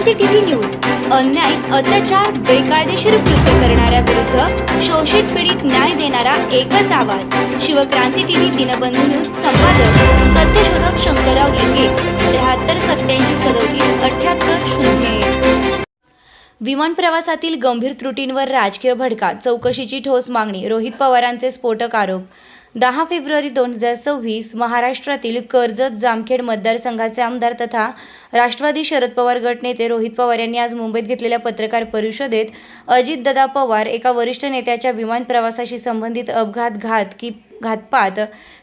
क्रांती TV news. अन्याय अत्याचार बेकायदेशीर कृत्य करणाऱ्या विरुद्ध शोषित पीडित न्याय देणारा एकच आवाज. शिवक्रांती टीव्ही दिनबंधू न्यूज संपादक सत्यशोधक शंकरराव लिंगे त्र्याहत्तर सत्याऐंशी सदोतीस अठ्याहत्तर शून्य विमान प्रवासातील गंभीर त्रुटींवर राजकीय भडका चौकशीची ठोस मागणी रोहित पवारांचे स्फोटक आरोप. दहा फेब्रुवारी दोन हजार सव्वीस महाराष्ट्रातील कर्जत जामखेड मतदारसंघाचे आमदार तथा राष्ट्रवादी शरद पवार गटनेते रोहित पवार यांनी आज मुंबईत घेतलेल्या पत्रकार परिषदेत अजितदादा पवार एका वरिष्ठ नेत्याच्या विमान प्रवासाशी संबंधित अपघात घात की घातपात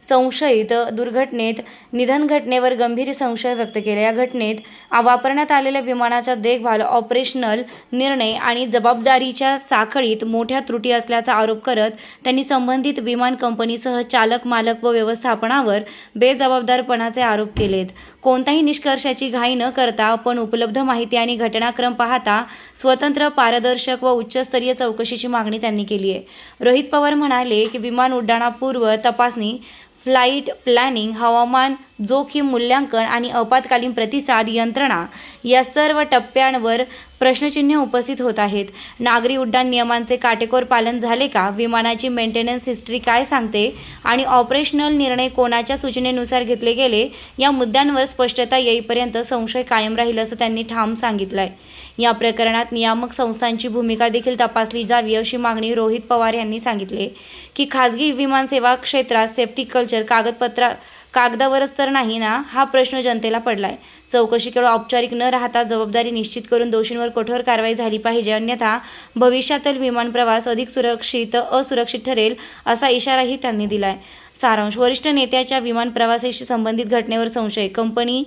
संशयित दुर्घटनेत निधन घटनेवर गंभीर संशय व्यक्त केला. या घटनेत वापरण्यात आलेल्या विमानाचा देखभाल ऑपरेशनल निर्णय आणि जबाबदारीच्या साखळीत मोठ्या त्रुटी असल्याचा आरोप करत त्यांनी संबंधित विमान कंपनीसह चालक मालक व व्यवस्थापनावर बेजबाबदारपणाचे आरोप केलेत. कोणत्याही निष्कर्षाची घाई न करता आपण उपलब्ध माहिती आणि घटनाक्रम पाहता स्वतंत्र पारदर्शक व उच्चस्तरीय चौकशीची मागणी त्यांनी केली आहे. रोहित पवार म्हणाले की विमान उड्डाणापूर्व तपासणी फ्लाईट प्लॅनिंग हवामान जोखीम मूल्यांकन आणि आपत्कालीन प्रतिसाद यंत्रणा या सर्व टप्प्यांवर प्रश्नचिन्ह उपस्थित होत आहेत. नागरी उड्डाण नियमांचे काटेकोर पालन झाले का? विमानाची मेंटेनन्स हिस्ट्री काय सांगते? आणि ऑपरेशनल निर्णय कोणाच्या सूचनेनुसार घेतले गेले? या मुद्द्यांवर स्पष्टता येईपर्यंत संशय कायम राहील असं त्यांनी ठाम सांगितलं आहे या प्रकरणात नियामक संस्थांची भूमिका देखील तपासली जावी अशी मागणी रोहित पवार यांनी सांगितले. की खाजगी विमानसेवा क्षेत्रात सेफ्टी कल्चर कागदपत्रा कागदावरच तर नाही ना? हा प्रश्न जनतेला पडलाय. चौकशी केवळ औपचारिक न राहता जबाबदारी निश्चित करून दोषींवर कठोर कारवाई झाली पाहिजे. अन्यथा भविष्यातील विमान प्रवास अधिक सुरक्षित असुरक्षित ठरेल असा इशाराही त्यांनी दिलाय. सारांश. वरिष्ठ नेत्याच्या विमान प्रवासाशी संबंधित घटनेवर संशय. कंपनी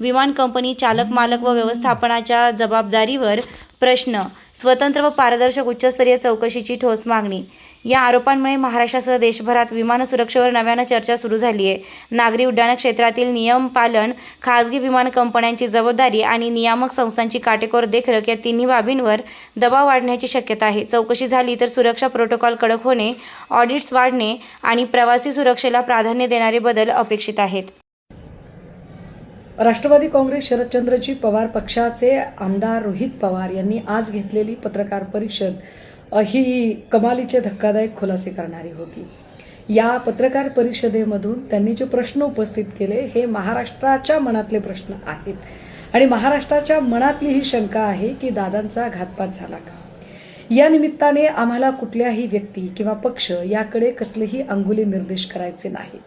विमान कंपनी चालक मालक व व्यवस्थापनाच्या जबाबदारीवर प्रश्न. स्वतंत्र व पारदर्शक उच्चस्तरीय चौकशीची ठोस मागणी. या आरोपांमुळे महाराष्ट्रासह देशभरात विमान सुरक्षेवर नव्यानं चर्चा सुरू झाली आहे नागरी उड्डाण क्षेत्रातील नियम पालन खाजगी विमान कंपन्यांची जबाबदारी आणि नियामक संस्थांची काटेकोर देखरेख या तिन्ही बाबींवर दबाव वाढण्याची शक्यता आहे. चौकशी झाली तर सुरक्षा प्रोटोकॉल कडक होणे ऑडिट्स वाढणे आणि प्रवासी सुरक्षेला प्राधान्य देणारे बदल अपेक्षित आहेत. राष्ट्रवादी काँग्रेस शरदचंद्रजी पवार पक्षाचे आमदार रोहित पवार यांनी आज घेतलेली पत्रकार परिषद ही कमालीचे धक्कादायक खुलासे करणारी होती. या पत्रकार परिषदेमधून त्यांनी जे प्रश्न उपस्थित केले हे महाराष्ट्राच्या मनातले प्रश्न आहेत. आणि महाराष्ट्राच्या मनातली ही शंका आहे की दादांचा घातपात झाला का? या निमित्ताने आम्हाला कुठल्याही व्यक्ती किंवा पक्ष याकडे कसलेही अंगुली निर्देश करायचे नाही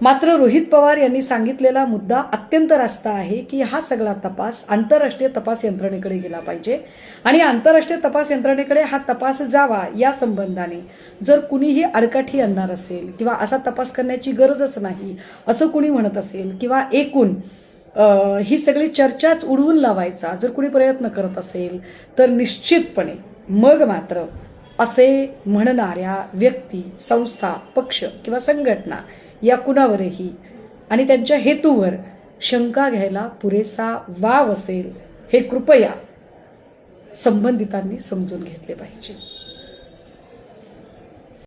मात्र रोहित पवार यांनी सांगितलेला मुद्दा अत्यंत रास्ता आहे की हा सगळा तपास आंतरराष्ट्रीय तपास यंत्रणेकडे गेला पाहिजे. आणि आंतरराष्ट्रीय तपास यंत्रणेकडे हा तपास जावा या संबंधाने. जर कुणीही अडकाठी आणणार असेल किंवा असा तपास करण्याची गरजच नाही असं कुणी म्हणत असेल किंवा एकूण ही सगळी चर्चाच उडवून लावायचा जर कुणी प्रयत्न करत असेल तर निश्चितपणे मग मात्र असे म्हणणाऱ्या व्यक्ती संस्था पक्ष किंवा संघटना या कुणावरही आणि त्यांच्या हेतूवर शंका घ्यायला पुरेसा वाव असेल हे कृपया संबंधितांनी समजून घेतले पाहिजे.